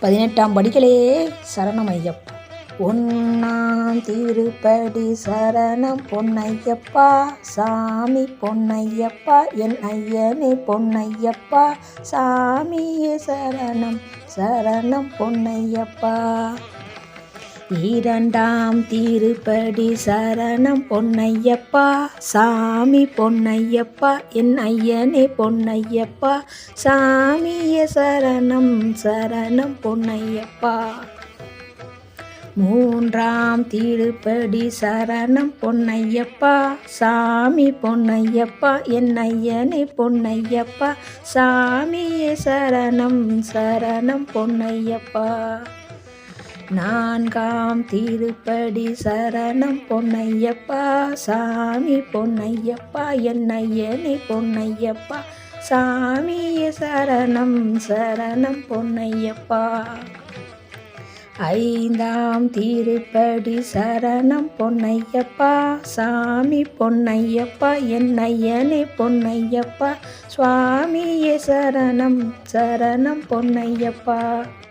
பதினெட்டாம் படிகளே சரணமையப்பா. ஒன்னாம் திருப்படி சரணம் பொன்னையப்பா. சாமி பொன்னையப்பா என் ஐயனே பொன்னையப்பா. சாமியே சரணம் சரணம் பொன்னையப்பா. இரண்டாம் திருப்படி சரணம் பொன்னையப்பா. சாமி பொன்னையப்பா என் ஐயனே பொன்னையப்பா. சாமிய சரணம் சரணம் பொன்னையப்பா. மூன்றாம் திருப்படி சரணம் பொன்னையப்பா. சாமி பொன்னையப்பா என் ஐயனே பொன்னையப்பா. சாமியே சரணம் சரணம் பொன்னையப்பா. நான்காம் திருப்படி சரணம் பொன்னையப்பா சாமி பொன்னையப்பா என்னையனை பொன்னையப்பா சாமிய சரணம் சரணம் பொன்னையப்பா. ஐந்தாம் திருப்படி சரணம் பொன்னையப்பா சாமி பொன்னையப்பா என்னையனே பொன்னையப்பா சுவாமியே சரணம் சரணம் பொன்னையப்பா.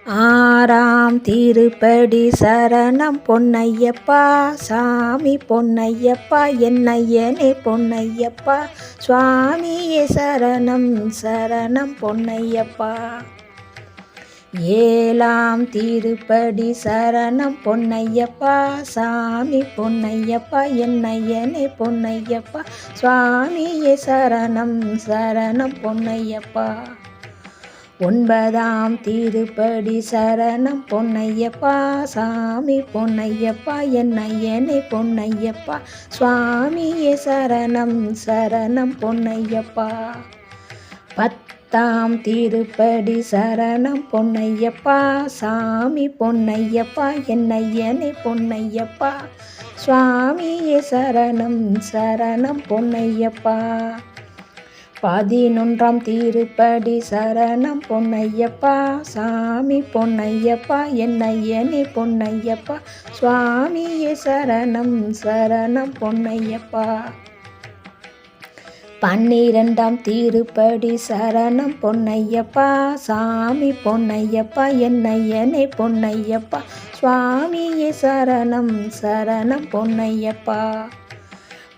ஆறாம் திருப்படி சரணம் பொன்னையப்பா சாமி பொன்னையப்பா என்னையனே பொன்னையப்பா சுவாமியே சரணம் சரணம் பொன்னையப்பா. ஏலாம் திருப்படி சரணம் பொன்னையப்பா சாமி பொன்னையப்பா என்னையனே பொன்னையப்பா சுவாமியே சரணம் சரணம் பொன்னையப்பா. ஒன்பதாம் திருப்படி சரணம் பொன்னையப்பா சாமி பொன்னையப்பா என்னையனே பொன்னையப்பா சுவாமியே சரணம் சரணம் பொன்னையப்பா. பத் தாம் திருப்படி சரணம் பொன்னையப்பா சாமி பொன்னையப்பா என்னையனே பொன்னையப்பா சுவாமியே சரணம் சரணம் பொன்னையப்பா. பதினொன்றாம் திருப்படி சரணம் பொன்னையப்பா சாமி பொன்னையப்பா என்னையனே பொன்னையப்பா சுவாமியே சரணம் சரணம் பொன்னையப்பா. பன்னிரெண்டாம் திருப்படி சரணம் பொன்னையப்பா சாமி பொன்னையப்பா என்னையனே பொன்னையப்பா சுவாமியே சரணம் சரணம் பொன்னையப்பா.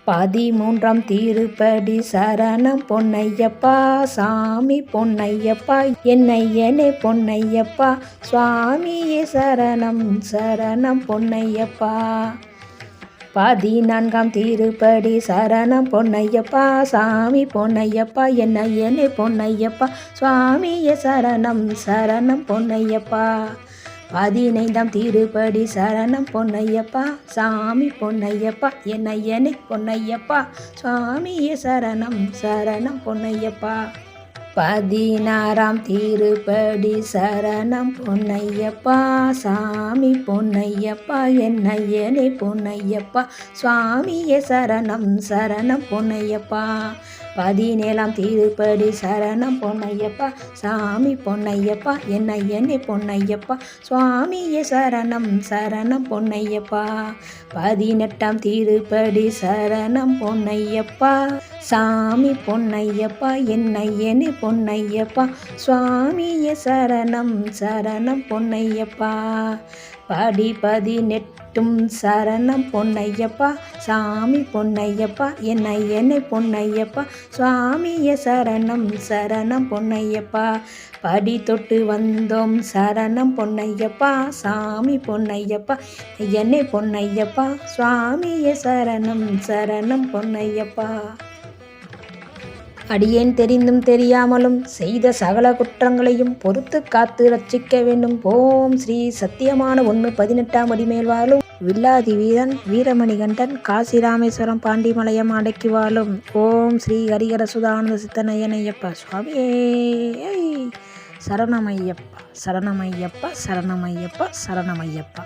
பதிமூன்றாம் திருப்படி சரணம் பொன்னையப்பா சாமி பொன்னையப்பா என்னையனே பொன்னையப்பா சுவாமியே சரணம் சரணம் பொன்னையப்பா. பதினான்காம் திருப்படி சரணம் பொன்னையப்பா சாமி பொன்னையப்பா என்ன ஐயனே பொன்னையப்பா சுவாமிய சரணம் சரணம் பொன்னையப்பா. பதினைந்தாம் திருப்படி சரணம் பொன்னையப்பா சாமி பொன்னையப்பா என் ஐயனே பொன்னையப்பா சுவாமியே சரணம் சரணம் பொன்னையப்பா. பதினாறாம் திருப்படி சரணம் பொன்னையப்பா சாமி பொன்னையப்பா என்னையனே பொன்னையப்பா சுவாமியே சரணம் சரணம் பொன்னையப்பா. பதினேழாம் திருப்படி சரணம் பொன்னையப்பா சாமி பொன்னையப்பா என் என்னை பொன்னையப்பா சுவாமியே சரணம் சரணம் பொன்னையப்பா. பதினெட்டாம் திருப்படி சரணம் பொன்னையப்பா சாமி பொன்னையப்பா என் என்னை பொன்னையப்பா சுவாமியே சரணம் சரணம் பொன்னையப்பா. படி பதினெட்டும் சரணம் பொன்னையப்பா சாமி பொன்னையப்பா என் ஐயனை பொன்னையப்பா சுவாமிய சரணம் சரணம் பொன்னையப்பா. படி தொட்டு வந்தோம் சரணம் பொன்னையப்பா சாமி பொன்னையப்பா என்னை பொன்னையப்பா சுவாமிய சரணம் சரணம் பொன்னையப்பா. அடியேன் தெரிந்தும் தெரியாமலும் செய்த சகல குற்றங்களையும் பொறுத்து காத்து ரட்சிக்க வேண்டும். ஓம் ஸ்ரீ சத்தியமான ஒன்று பதினெட்டாம் அடிமேல் வாழும். வில்லாதி வீரன் வீரமணிகண்டன் காசி ராமேஸ்வரம் பாண்டிமலையம் அடக்கி வாழும். ஓம் ஸ்ரீ ஹரிகர சுதானந்த சித்தனையனையப்பா சுவாமியே. சரணமையப்பா சரணமையப்பா சரணமையப்பா சரணமையப்பா.